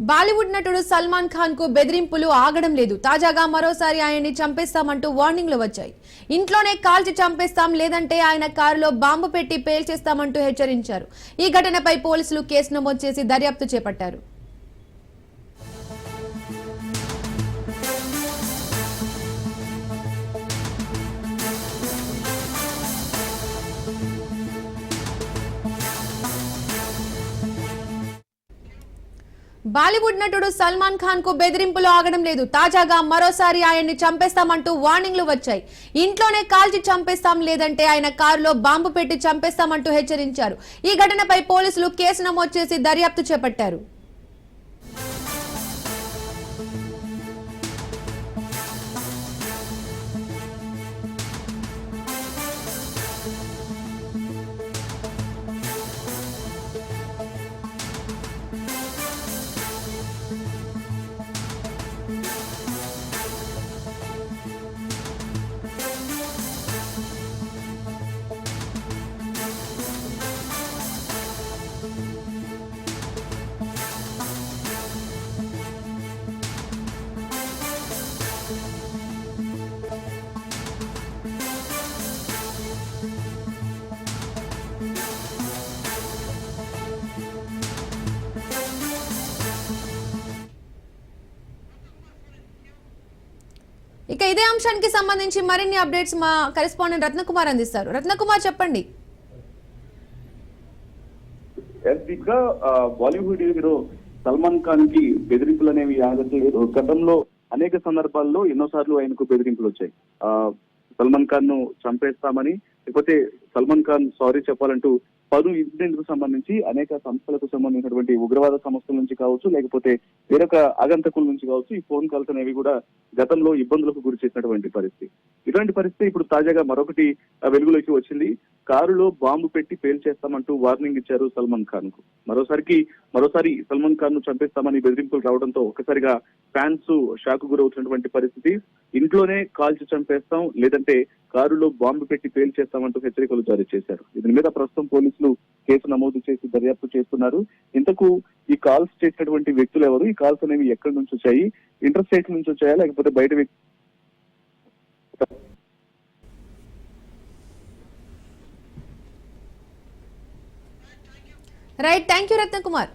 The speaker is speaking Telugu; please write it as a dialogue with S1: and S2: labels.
S1: బాలీవుడ్ నటుడు సల్మాన్ ఖాన్కు బెదిరింపులు ఆగడం లేదు. తాజాగా మరోసారి ఆయన్ని చంపేస్తామంటూ వార్నింగ్లు వచ్చాయి. ఇంట్లోనే కాల్చి చంపేస్తాం లేదంటే ఆయన కారులో బాంబు పెట్టి పేల్చేస్తామంటూ హెచ్చరించారు. ఈ ఘటనపై పోలీసులు కేసు నమోదు చేసి దర్యాప్తు చేపట్టారు. బాలీవుడ్ నటుడు సల్మాన్ ఖాన్కు బెదిరింపులు ఆగడం లేదు. తాజాగా మరోసారి ఆయన్ని చంపేస్తామంటూ వార్నింగ్లు వచ్చాయి. ఇంట్లోనే కాల్చి చంపేస్తాం లేదంటే ఆయన కారులో బాంబు పెట్టి చంపేస్తామంటూ హెచ్చరించారు. ఈ ఘటనపై పోలీసులు కేసు నమోదు చేసి దర్యాప్తు చేపట్టారు. ఇక ఇదే అంశానికి సంబంధించి మరిన్ని అప్డేట్స్ మా కరెస్పాండెంట్ రత్నకుమార్ అందిస్తారు. రత్నకుమార్ చెప్పండి.
S2: దీంట్లో బాలీవుడ్ హీరో సల్మాన్ ఖాన్కి బెదిరింపులు అనేవి ఆగట్లేదు గతంలో అనేక సందర్భాల్లో ఎన్నోసార్లు ఆయనకు బెదిరింపులు వచ్చాయి. ఆ, సల్మాన్ ఖాన్ను చంపేస్తామని లేకపోతే సల్మాన్ ఖాన్ సారీ చెప్పాలంటూ పలు ఇన్సిడెంట్కు సంబంధించి అనేక సంస్థలకు సంబంధించినటువంటి ఉగ్రవాద సంస్థల నుంచి కావచ్చు లేకపోతే వేరొక ఆగంతకుల నుంచి కావచ్చు ఈ ఫోన్ కాల్స్ అనేవి కూడా గతంలో ఇబ్బందులకు గురి చేసినటువంటి పరిస్థితి. ఇలాంటి పరిస్థితి ఇప్పుడు తాజాగా మరొకటి ఆ, వెలుగులోకి వచ్చింది. కారులో బాంబు పెట్టి పేల్చేస్తామంటూ వార్నింగ్ ఇచ్చారు సల్మాన్ ఖాన్కు మరోసారికి మరోసారి సల్మాన్ ఖాన్ను చంపేస్తామని బెదిరింపులు రావడంతో ఒక్కసారిగా ఫ్యాన్స్ షాక్ గురవుతున్నటువంటి పరిస్థితి. ఇంట్లోనే కాల్చి చంపేస్తాం లేదంటే కారులో బాంబు పెట్టి పేల్చేస్తామంటూ హెచ్చరికలు జారీ చేశారు. దీని మీద ప్రస్తుతం పోలీసులు కేసు నమోదు చేసి దర్యాప్తు చేస్తున్నారు. ఇంతకు ఈ కాల్స్ చేసినటువంటి వ్యక్తులు ఎవరు? ఈ కాల్స్ అనేవి ఎక్కడి నుంచి వచ్చాయి? ఇంటర్ స్టేట్ నుంచి వచ్చాయా? లేకపోతే బయట వ్యక్తి
S1: రైట్ థ్యాంక్ యూ రత్నకుమార్